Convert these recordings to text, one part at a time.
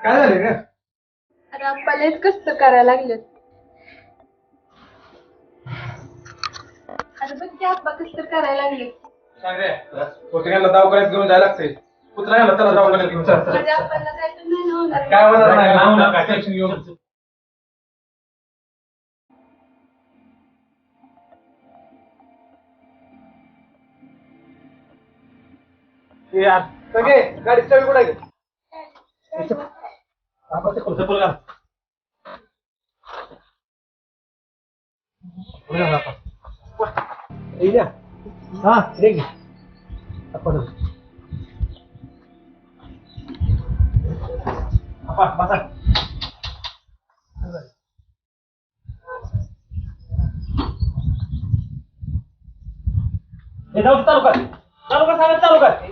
काय झालं रे? अरे आपल्यालाच कष्ट करायला लागलेत बघ की आप्पा कष्ट करायला लागले सांग रे पोटक्यांना दवाखान्यात घेऊन जायला लागते कुत्रा याला त्याला दवाखान्यात घेऊन चल, चल. माझ्या आपल्याला काय तर नाही ना होणार काय होणार नाही लावू नका टेन्शन घेऊ नका. ए यार, सगळे गाडी चावी कुठे घाल. आपण. वा. हे द्या. हा दे की. आपण आपण बसा हे जाऊ दे, चालू कर चालू कर सांगा चालू कर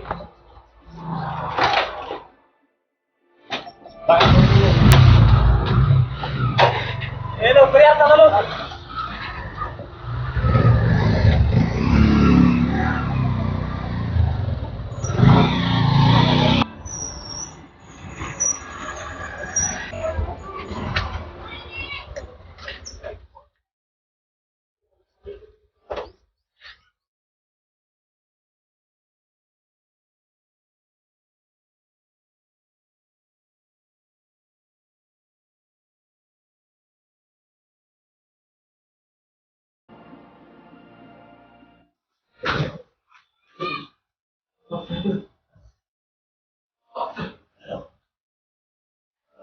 डॉक्टर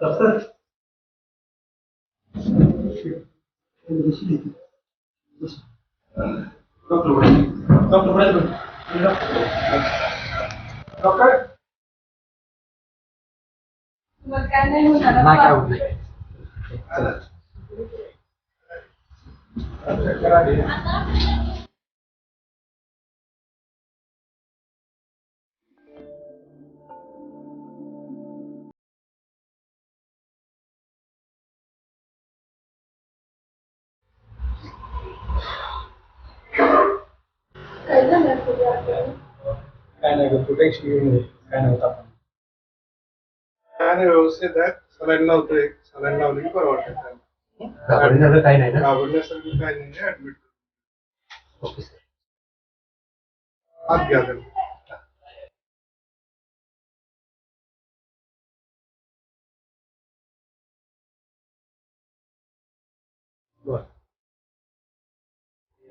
डॉक्टर डॉक्टर डॉक्टर मग काय नाही होणार नाही काय आप्पा. काय नाही होत आपण काय नाही व्यवस्थित आहे. सलाईन लावतो एक. सलाईन लावली की बरं वाटतं त्याला. घाबरण्याचं काही नाही ना? घाबरण्यासारखं काही नाही ऍडमिट ओके हात घ्या त्याला.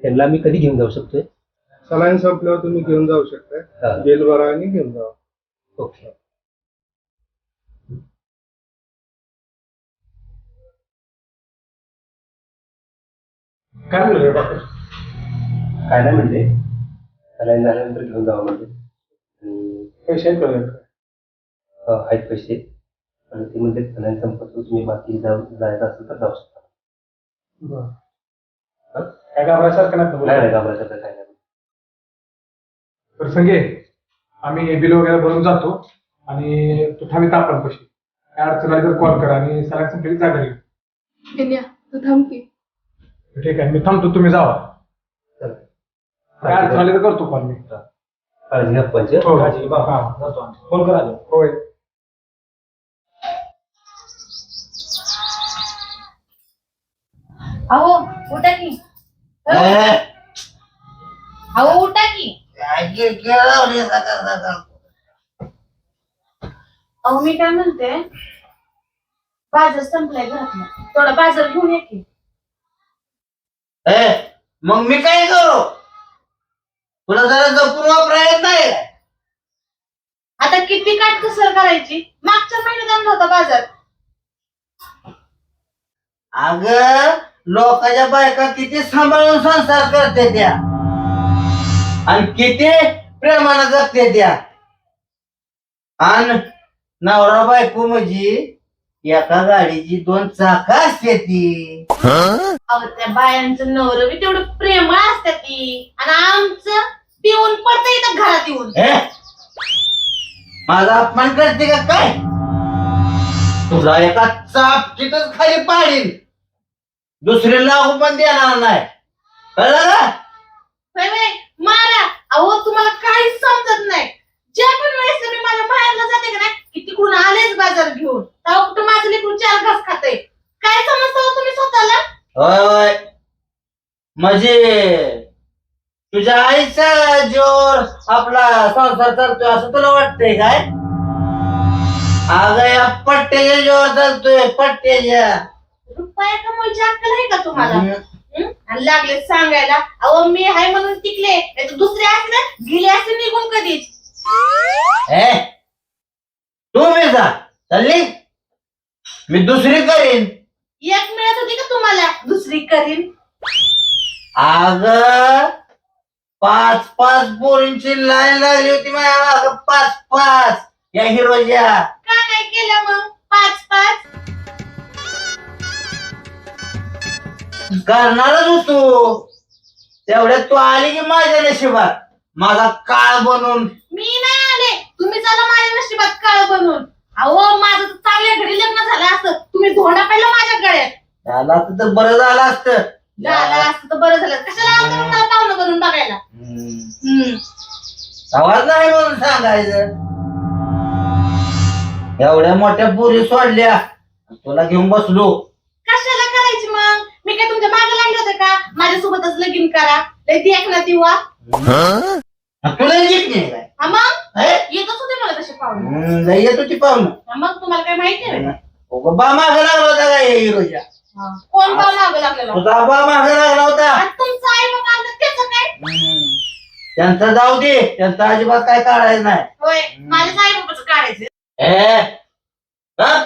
त्यांना मी कधी घेऊन जाऊ शकतोय? सलाईन संपल्यावर तुम्ही घेऊन जाऊ हा. शकता बिल भरा आणि घेऊन जावा. ओके. काय बोलले डॉक्टर काय नाही म्हणते सलाईन झाल्यानंतर घेऊन जावं म्हणजे आणि, पैसे आहेत का? अं, आहेत पैसे. आणि ते म्हणजे सलाईन संपत तुम्ही बाकी जाऊ जायचं असेल तर जाऊ शकता. बरं. काय घाबरायसारखं नाही नाही नाही घाबरायचं काही नाही. तर संगे आम्ही बिल वगैरे भरून जातो आणि तू थांबित आपण कशी काय अडचण आली तर कॉल कर आणि सगळ्या संपली जागा घेऊ हिन्या, तू थांब की. ठीक आहे मी थांबतो तुम्ही जावा. चला. काय अडचण आली तर करतो कॉल मी. काळजी घ्या हो काळजी घे. बा- हा, जातो आम्ही. फोन करा. होय. अहो उठा की. अहो उठा की. अहो मी काय म्हणते? बाजार संपलाय घरात थोडा बाजार घेऊन ये की. मग मी काय करू? तुला जरा जपून वापरा येत नाही का? आता किती काटकसर करायची? मागच्या महिन्यात आणला होता बाजार. अग लोकांच्या बायका किती सांभाळून संसार करते त्या. आणि किती प्रेमानं जगते त्या. आणि नवरा बायको म्हणजे एका गाडीची दोन चाका असते ती. अहो त्या बायांचं नवरं बी तेवढं प्रेमळ असतात ती. आणि आमचं पिऊन पडतं इथं घरात येऊन. हे? माझा अपमान करते का काय? तुझा एका चापटीतच खाली पाडीन. दुसरी लागू पण देणार नाही. कळलं का होय होय, मारा. अहो तुम्हाला काहीच समजत नाही. ज्या पण वेळेस मी माझ्या बाहेरला जाते का नाही की तिकडून आलेच बाजार घेऊन. तेव्हा कुठं माझं चार घास खाते काय समजता हो तुम्ही स्वतःला? होय. होय म्हणजे तुझ्या आईचा जोर आपला संसार चालतोय असं तुला वाटतंय काय? अगं या पट्ट्याच्या जोर चालतोय पट्ट्याच्या. रुपया कमवायची अक्कल आहे का तुम्हाला? हम्म. लागले सांगायला अहो मी आहे म्हणून टिकले. नाही दुसरे असते ना गेले असते निघून कधीच. ए तू मी जा चालली? मी दुसरी करीन. एक मिळत होती का तुम्हाला? दुसरी करीन. अग पाच पाच पोरींची लाईन लागली होती माझ्या मागं, पाच पाच या हिरोच्या. का नाही केलं मग? पाच पाच करणारच होतो. तेवढ्यात तू आली की माझ्या नशिबात. माझा काळ बनून. मी नाही आले. तुम्ही चला माझ्या नशिबात काळ बनून. अहो माझं तर चांगल्या घरी लग्न झालं असतं. तुम्ही धोंडा पाहिलं माझ्या गळ्यात. त्याला तर बरं झालं असतं. झालं असतं तर बरं झालं कशाला आलं तुम्ही मला पाहुणं करून बघायला? हम्म. हम्म. आवाज नाही म्हणून सांगायचं. एवढ्या मोठ्या पुरी सोडल्या. तुला घेऊन बसलो. मी काय तुमच्या मागे लागले होते का? माझ्यासोबतच लगीन करा. लय देख ना ती वा. तुला येत नाही काय? हा मग? हे? येतच होते मला तसे पाहुणे. हम्म, लय येत होती पाहुणं. हा मग तुम्हाला काय माहिती आहे? का? बा मागे लागला होता काय कोण पाहुणं लागलं आपल्याला तुझा बा मागे लागला होता. आणि तुमचं आई बाबा आणलं त्याचं काय? त्यांचं जाऊ दे. त्यांचं अजिबात काय काढायचं नाही. होय. माझ्या आई बाबाचं काढायचं. ए हा?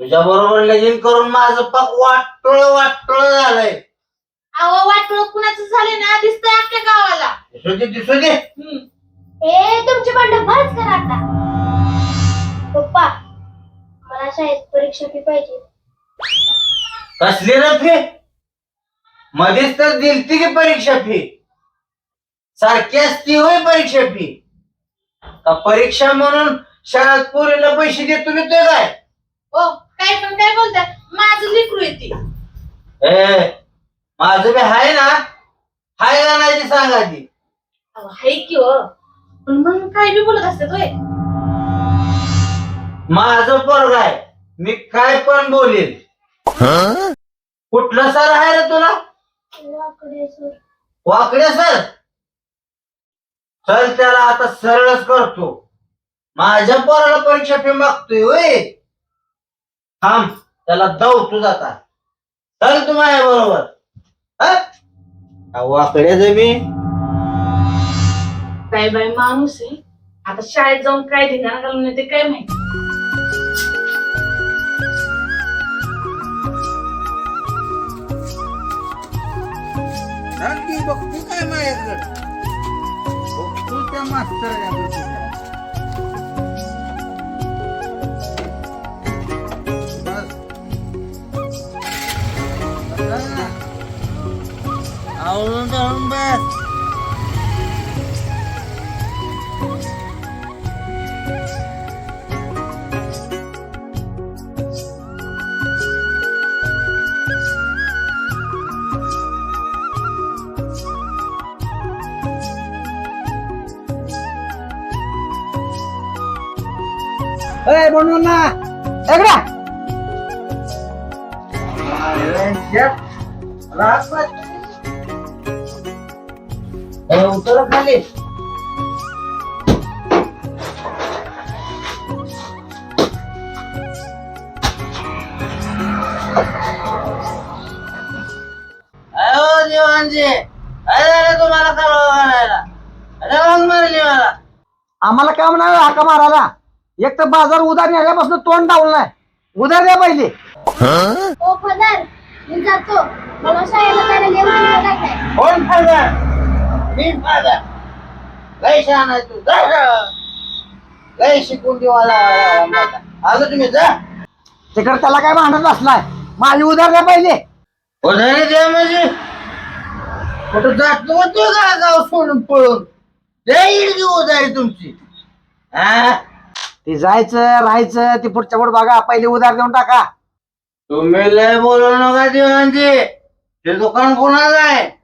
तुझ्या बरोबर लगीन करून माझं पाक वाटोळ वाटोळ झालंय. अहो वाटोळ कुणाचं झाले ना? दिसतंय अख्ख्या गावाला. दिसू दे दिसू दे. हम्म. ए तुमचे भांडण बंद करा आता. पप्पा मला शाळेत परीक्षा फी पाहिजे. कसली रे फी? मध्येच तर दिलती की परीक्षा फी? सारखी असती होय परीक्षा फी. का परीक्षा म्हणून शाळेत पोरीला पैसे देत तुम्ही ते काय? हो. काय पण काय बोलताय माझं लिकरू येते ए माझं बी हाय ना? हाय का नाही ते सांगा ती. अहो हाय की हो. पण मग काय बी बोलत असते होय? माझं पोरग आहे. मी काय पण बोलेल. कुठलं सर आहे रे तुला? वाकडे सर. वाकडे सर? चल त्याला आता सरळच करतो. माझ्या पोराला परीक्षा फी मागतोय होय. थांब त्याला जाऊ तू जाता. चल तू माझ्या बरोबर. वाकड्याच मी काय बाय माणूस आहे. आता शाळेत जाऊन काय ठिकाण घालून येते काय माहिती? बघतो काय माझ्याकडे बघतो त्या मास्तर आवडून जाऊन बस म्हणून ना एकडा अहो काय झालं तुम्हाला अरे वांग मारली मला आम्हाला काय म्हणाल हाका मारायला. एक तर बाजार उधार नेल्यापासून तोंड डावलं नाही. उधार द्या पहिले. ओ फदर मी जातो. मला शाळेला जायला कोण फायदा मी लय छान आहे तू जा. लय शिकून देवाला आलो? तुम्ही जा. तिकडे त्याला काय भांडत बसलाय? माझी उधार द्या पहिले. उधारी द्या म्हणजे. कुठं जातो होतो का गाव सोडून पळून. येईल की उधारी तुमची. हा ते जायचं राहायचं ते पुढच्या पुढे बघा. पहिले उधार देऊन टाका. तुम्ही लय बोलू नका देवांची ते दुकान कोणाचं आहे?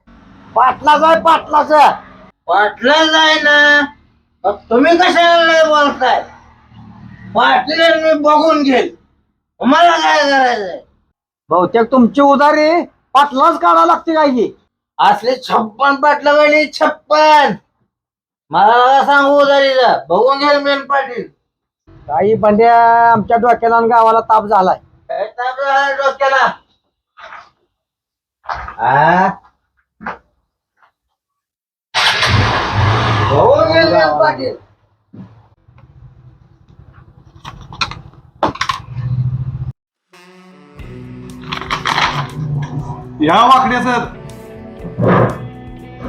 पाटलाच आहे पाटलाच पाटलाच आहे ना. मग तुम्ही कशाला बोलताय? पाटील मी बघून घेईल. तुम्हाला काय करायचंय? बहुतेक तुमची उधारी पाटलाच काढावं लागते काय की असले छप्पन पाटलं गेली छप्पन. मला नका सांगू उधारीचा बघून घेईल मेन पाटील. काही बंड्या आमच्या डोक्याला आणि गावाला ताप झालाय. काय ताप झाला डोक्याला? आ? बघून घेईल मेन पाटील या वाकड्या सर.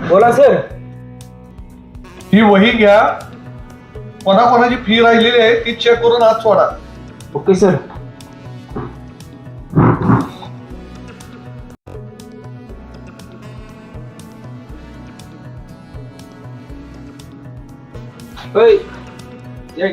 बोला सर. ही वही घ्या. कोणाकोणाची फी राहिलेली आहे ती चेक करून आज सोडा. Okay sir. या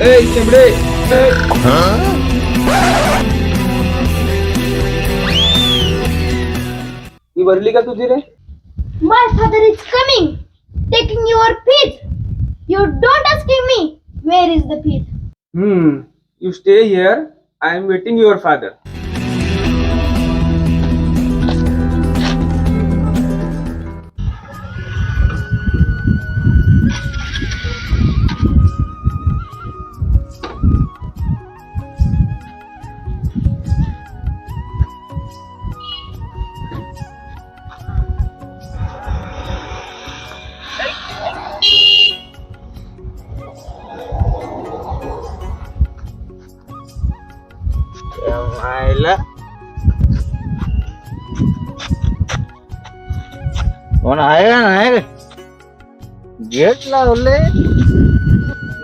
इकडे ही भरली का तुझी रे My father is coming, taking your fees. You don't asking me where is the fees. Hmm you stay here I am waiting your father कोण आहे का नाही? रे गेट लावले.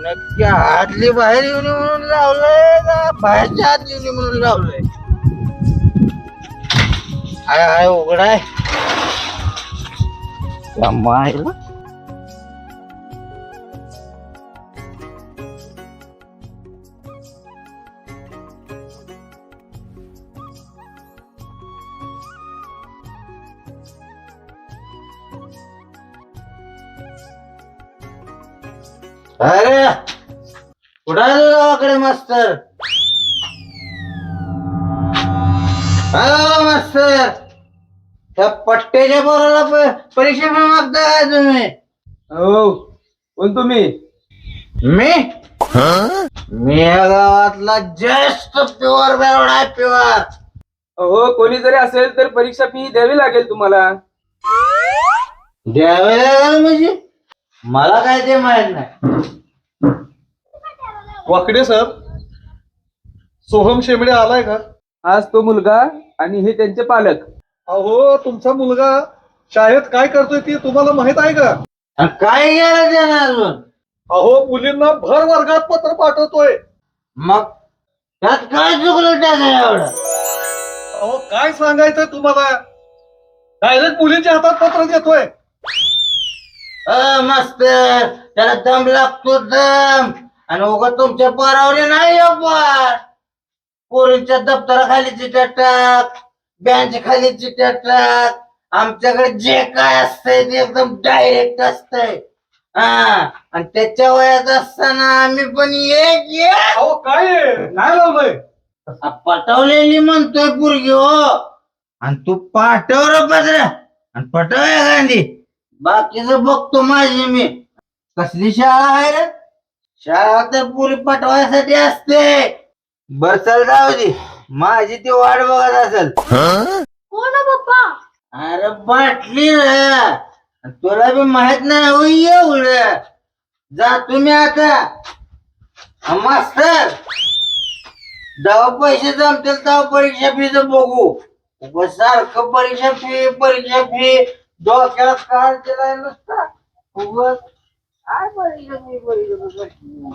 नक्की आतली बाहेर येऊन म्हणून लावलंय का बाहेरच्या आत येऊन म्हणून लावलंय आय आहे उघडाय. मायला. अरे! कुठं आहे गावाकडे मास्तर. हॅलो मास्तर. त्या पट्ट्याच्या पोराला प- परीक्षा पण मागता काय तुम्ही? हो. कोण तुम्ही? मी? मी या गावातला जस्ट प्युअर बेवडा आहे प्युअर. हो कोणी जरी असेल तर परीक्षा फी द्यावी लागेल तुम्हाला. द्यावे लागेल म्हणजे? मला काय ते माहीत नाही. वाकडे सर सोहम शेमडे आलाय का? आज तो मुलगा आणि हे त्यांचे पालक. अहो तुमचा मुलगा शाळेत काय करतोय ते तुम्हाला माहीत आहे का? आणि काय त्यानं अजून. अहो मुलींना भर वर्गात पत्र पाठवतोय. मग त्यात काय चुकलं त्याचं एवढं? अहो काय सांगायचंय तुम्हाला? डायरेक्ट मुलींच्या हातात पत्र देतोय. अ मस्त. त्याला दम लागतो दम. आणि उगा तुमच्या पोरावले नाही हो पार पोरींच्या दप्तराखाली चिट्या टाक बँच खाली चिट्या टाक आमच्याकडे जे काय असतंय ते एकदम डायरेक्ट असतंय. हा आणि त्याच्या वयात असताना आम्ही पण एक एक. अहो काय आहे? काय लावलंय. आ, पटवलेली म्हणतोय पुरगी हो. आणि तू पाठवर पत्र आणि पटव गांधी. बाकीच बघतो माझी मी. कसली शाळा आहे रे? शाळा तर पुरी पटवायसाठी असते. बर चल जाऊ दे. माझी ती वाट बघत असेल. हो ना पप्पा? अरे बाटली रे. तुला बी माहीत नाही होई एवढं. जा तुम्ही आता. मास्तर. जेव्हा पैसे जमतील तेव्हा परीक्षा फीच बघू. सारखं परीक्षा फी परीक्षा फी. डोक्याला काळ केलाय नुसता. उगाच काय परीक्षा फी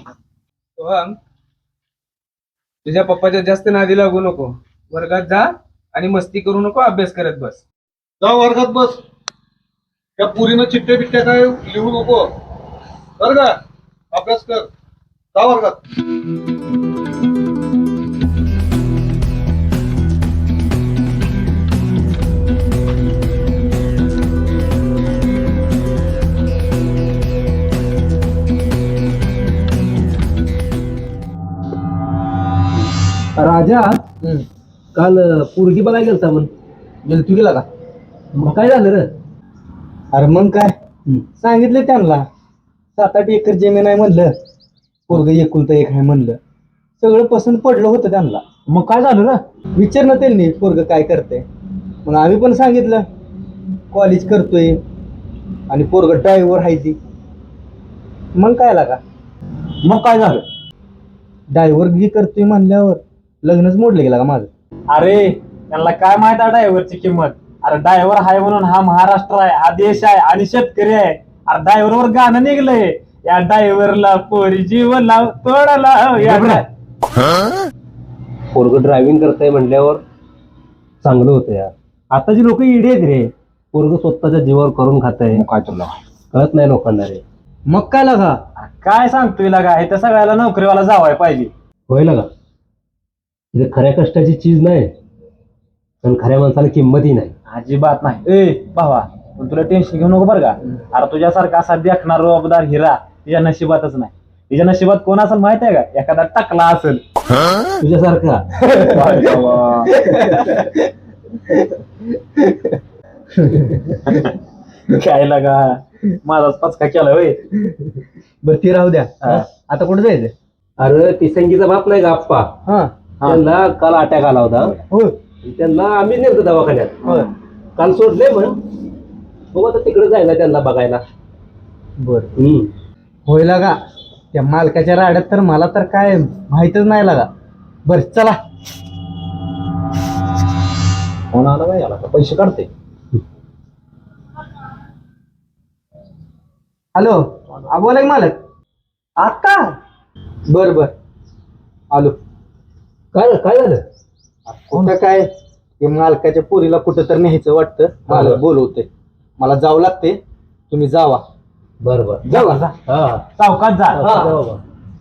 सोहम तुझ्या पप्पाच्या जास्त नादी लागू नको. वर्गात जा आणि मस्ती करू नको अभ्यास करत बस. जा वर्गात बस. त्या पुरीनं चिठ्ठ्या बिट्ट्या काय लिहू नको. बर का? अभ्यास कर. जा वर्गात. राजा काल पोरगी बघायला गेलता गेल तू गेला का? मग काय झालं रे? अरे मग काय? सांगितलं त्यांना. सात आठ एकर जमीन आहे म्हणलं. पोरग एकुलतं एक आहे म्हणलं. सगळं पसंत पडलं होतं त्यांना. मग काय झालं ना त्यांनी पोरग काय करते मग आम्ही पण सांगितलं. कॉलेज करतोय. आणि पोरग ड्रायव्हर आहे ती. मग काय लागा? मग काय झालं? ड्रायव्हर करतोय म्हणल्यावर. लग्नच मोडलं गेला का माझं? अरे त्यांना काय माहीत आहे ड्रायव्हरची किंमत? अरे ड्रायव्हर आहे म्हणून हा महाराष्ट्र आहे हा देश आहे आणि शेतकरी आहे. अरे ड्रायव्हर वर गाणं निघलंय. या ड्रायव्हरला पोरी जीव लाव तोडा लाव या पोरग ड्रायव्हिंग करताय म्हणल्यावर चांगलं होतं यार. आताची लोक इडी आहेत रे. पोरग स्वतःच्या जीवावर करून खाताय. काय तुला कळत नाही लोकांना रे. मग काय लागा? काय सांगतोय लागा? हे तर सगळ्याला नोकरीवाला जावाय पाहिजे. होय का इथे खऱ्या कष्टाची चीज नाही पण खऱ्या माणसाला किंमतही नाही. अजिबात नाही. ए! भावा पण तुला टेन्शन घेऊ नको बरं का. अरे तुझ्यासारखा असा देखणार रोबदार हिरा तुझ्या नशिबातच नाही. तुझ्या नशिबात कोण असेल माहीत आहे का? एखादा टकला असेल. तुझ्यासारखा. काय लागा माझाच पचका केला होय. बरं ती राहू द्या. हा. आता कुठे जायचं अरे तिसंगीचा बाप नाही का आप्पा? हा. त्यांना काल अटॅक आला होता. त्यांना आम्ही नेमकं दवाखान्यात. काल सोडले म्हण. बघू आता तिकडे जायला त्यांना बघायला. बर. हम्म. होय लागा. त्या मालकाच्या राड्यात तर मला तर काय माहितच नाही लागा. बर चला. फोन आला काय आला का? पैसे काढते? हॅलो. बोला की मालक. आता बर बर. आलो. काय काय झालं? कुठं काय? ते मालकाच्या पोरीला कुठं तर न्यायचं वाटतं. मालक बोलवते मला जावं लागते तुम्ही जावा. बरं बरं. जावा. हा. सावकाश जा. हा, जा बाबा.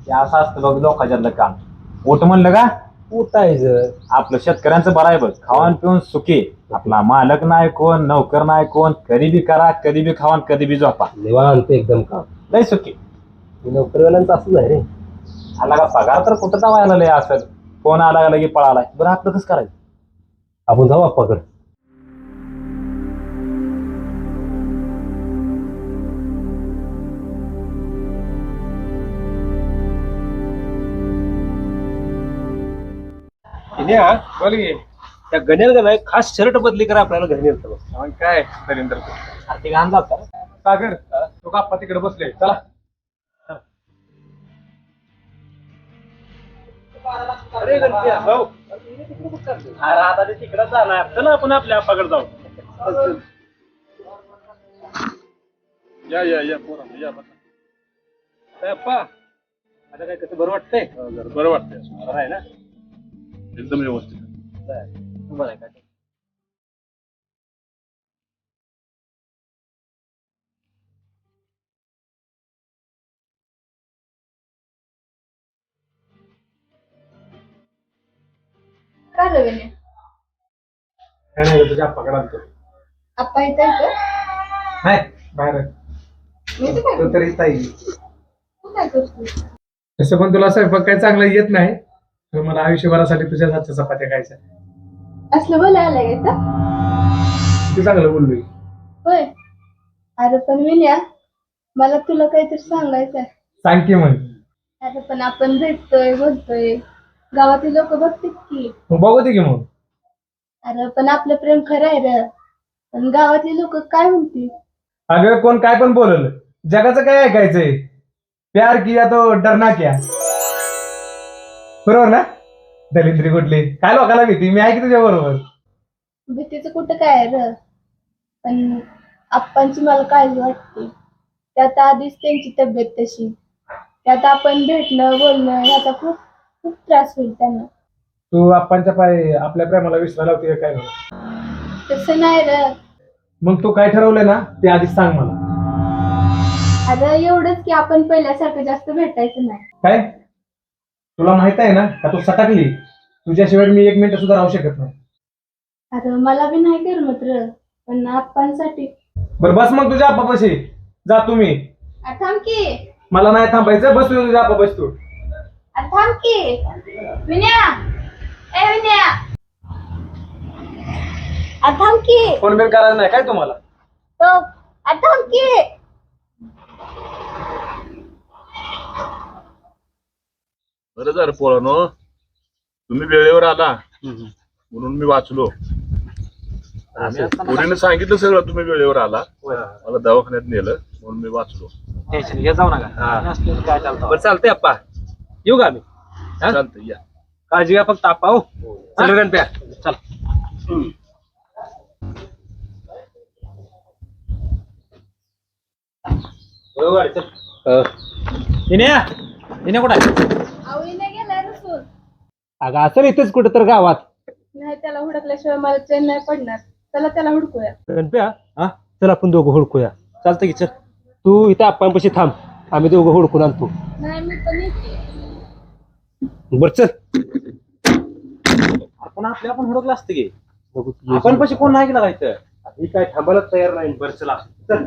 हे असं असतं बघ लोकांच्यातलं काम. उठ म्हणलं का? उठायचं आपलं शेतकऱ्यांचं बरं आहे बघ. खावान पिऊन सुखी. आपला मालक नाही कोण नौकर नाही कोण. कधी बी करा कधी बी खावान कधी बी झोपा. निवांत एकदम काम. लय सुखी. नोकरीवाल्यांचं असंच आहे रे. आला का? पगार तर कुठं जावायला लय असेल फोन आला का पळालाय. बरं आपलं कसं करायचं. आपण जाऊ आप्पाकडे. बोल की. त्या का नाही खास शर्ट बदली करा आपल्याला घरी बघ. मग काय दलिंदर ते घाण जातं सागर तो काप्पा तिकडे बसले. चला. अरे गणप्या, भाऊ. अरे आता ते तिकडे जाणार. चला आपण आपल्या आप्पाकडे जाऊ. या या या पोरा या बसा. अप्पा. आता काय कसं बरं वाटतंय? हा, बरं वाटतंय. आहे ना? एकदम व्यवस्थित बरं आहे का? काय रवीने काय नाही तुझ्या आप्पाकडे आणतो आप्पा इथे आहे का? हाय बाहेर आहे. मी तर काय तो तरी ताई. तू काय करतोस तसं पण तुला स्वयंपाक काय चांगला येत नाही तर मला आयुष्यभरासाठी तुझ्याच हातच्या चपात्या खायच्या. असलं बोलायला आलंय का इथं? तू चांगलं बोललोय. होय. अरे पण विनया मला तुला काहीतरी सांगायचं आहे सांग की मग. अरे पण आपण भेटतोय बोलतोय. गावातील लोक बघतील की. मग बघू दे की मग. अरे पण आपलं प्रेम खरं आहे रे. पण गावातली लोक काय म्हणतील? अगं कोण काय पण बोलल. जगाचं काय ऐकायचंय? प्यार किया तो डरना क्या? बरोबर ना? दलिंद्री कुठली? काय लोकांना भीती? मी आहे की तुझ्या बरोबर? भीतीचं कुठं काय आहे र? पण आप्पांची मला काळजी वाटते. त्यात आधीच त्यांची तब्येत तशी. त्यात आपण भेटणं बोलणं याचा खूप खूप त्रास होईल त्यांना. तू आप्पांच्या पाय आपल्या प्रेमाला विसरा लावते काय म्हणून तसं नाही र. मग तू काय ठरवलंय ना ते आधीच सांग मला. आता एवढंच की आपण पहिल्यासारखं जास्त भेटायचं नाही. काय? तुला माहीत आहे ना का तू सटकली? तुझ्याशिवाय मी एक मिनिट सुद्धा राहू शकत नाही. आता मला बी नाही करमत र पण आप्पांसाठी. बरं बस मग तुझ्या आप्पापाशी. जा तुम्ही. आ, थांब की. मला नाही थांबायचं बस तू तुझ्या आप्पा बस तू. थांब की. विनया. ए विनया. आ, थांब की. फोन बिन करायचं नाही काय तुम्हाला? तो आ, थांब की. बरं झालं पोरानो. तुम्ही वेळेवर आला. म्हणून मी वाचलो. पोरीने सांगितलं सगळं तुम्ही वेळेवर आला. मला दवाखान्यात नेलं म्हणून मी वाचलो. टेन्शन घे जाऊ नका. काय चालतं? बरं चालतंय अप्पा येऊ का आम्ही? हा? चालतं या. काळजी घ्या फक्त आप्पा हो. चल रणप्या चल. बरोबर चल. इन्या इन्या कुठं आहे? अहो विनय गेलाय रसून अगं असं इथेच कुठं तर गावात. नाही त्याला हुडकल्याशिवाय मला चैन नाही पडणार. चला त्याला हुडकूया. गणप्या हा? चल आपण दोघं हुडकूया. चालतं की चल. तू इथं आप्पांपाशी थांब. आम्ही दोघं हुडकून आणतो. नाही मी पण येते. बर चल. आपण आपल्या आपण हुडकलं असतं की. आपण पशी कोण नाही गेला काय तर ही काय थांबायला तयार नाही. बरं चला. चल.